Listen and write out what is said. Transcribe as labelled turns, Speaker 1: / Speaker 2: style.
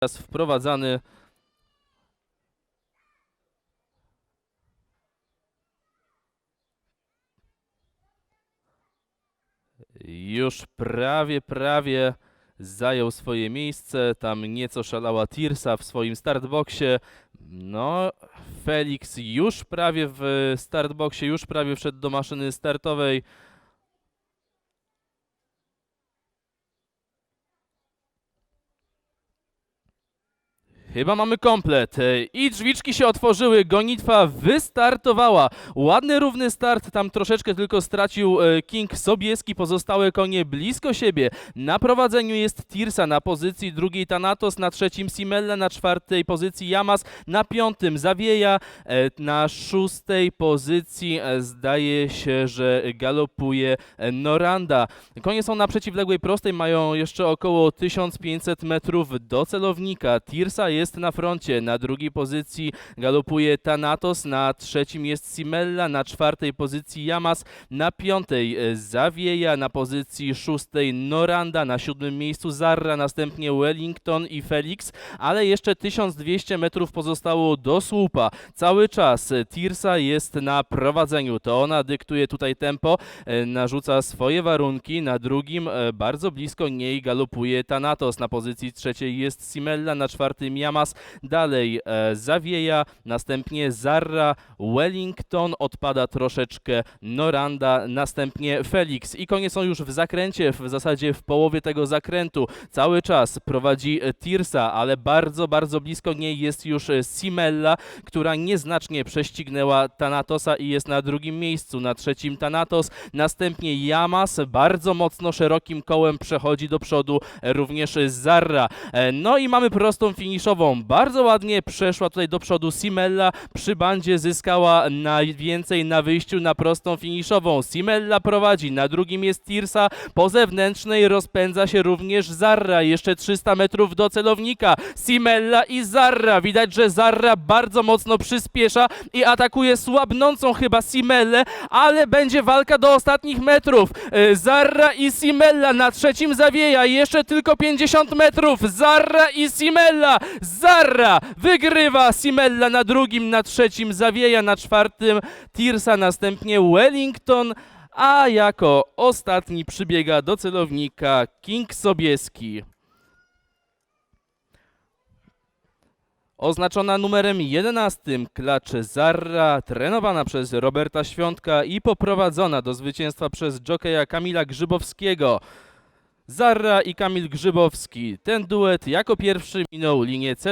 Speaker 1: teraz wprowadzany. Już prawie, prawie zajął swoje miejsce. Tam nieco szalała Tirsa w swoim startboxie. No, Felix już prawie w startboxie, już prawie wszedł do maszyny startowej. Chyba mamy komplet. E, I drzwiczki się otworzyły, gonitwa wystartowała. Ładny, równy start, tam troszeczkę tylko stracił e, King Sobieski, pozostałe konie blisko siebie. Na prowadzeniu jest Tirsa, na pozycji drugiej Thanatos, na trzecim Simella, na czwartej pozycji Yamas, na piątym Zawieja, e, na szóstej pozycji zdaje się, że galopuje Noranda. Konie są na przeciwległej prostej, mają jeszcze około 1500 metrów do celownika. Tirsa jest na froncie, na drugiej pozycji galopuje Thanatos, na trzecim jest Simella, na czwartej pozycji Yamas, na piątej e, Zawieja, na pozycji szóstej Noranda, na siódmym miejscu Zarra, następnie Wellington i Felix, ale jeszcze 1200 metrów pozostało do słupa. Cały czas e, Tirsa jest na prowadzeniu, to ona dyktuje tutaj tempo, e, narzuca swoje warunki. Na drugim, e, bardzo blisko niej galopuje Thanatos. Na pozycji trzeciej jest Simella, na czwartym Yamas. Dalej e, Zawieja, następnie Zarra, Wellington, odpada troszeczkę Noranda, następnie Felix. I konie są już w zakręcie, w zasadzie w połowie tego zakrętu. Cały czas prowadzi e, Tirsa, ale bardzo, bardzo blisko niej jest już e, Simella, która nieznacznie prześcignęła Thanatosa i jest na drugim miejscu. Na trzecim Thanatos, następnie Yamas, bardzo mocno szerokim kołem przechodzi do przodu e, również Zarra. No i mamy prostą finiszową. Bardzo ładnie przeszła tutaj do przodu Simella. Przy bandzie zyskała najwięcej na wyjściu na prostą finiszową. Simella prowadzi, na drugim jest Tirsa. Po zewnętrznej rozpędza się również Zarra. Jeszcze 300 metrów do celownika. Simella i Zarra. Widać, że Zarra bardzo mocno przyspiesza i atakuje słabnącą chyba Simellę, ale będzie walka do ostatnich metrów. E, Zarra i Simella na trzecim zawieja. Jeszcze tylko 50 metrów. Zarra i Simella. Zarra wygrywa. Simella na drugim, na trzecim zawieja, na czwartym Tirsa, następnie Wellington. A jako ostatni przybiega do celownika King Sobieski. Oznaczona numerem 11 klacz Zarra, trenowana przez Roberta Świątka i poprowadzona do zwycięstwa przez jokeja Kamila Grzybowskiego. Zarra i Kamil Grzybowski. Ten duet jako pierwszy minął linię celownika.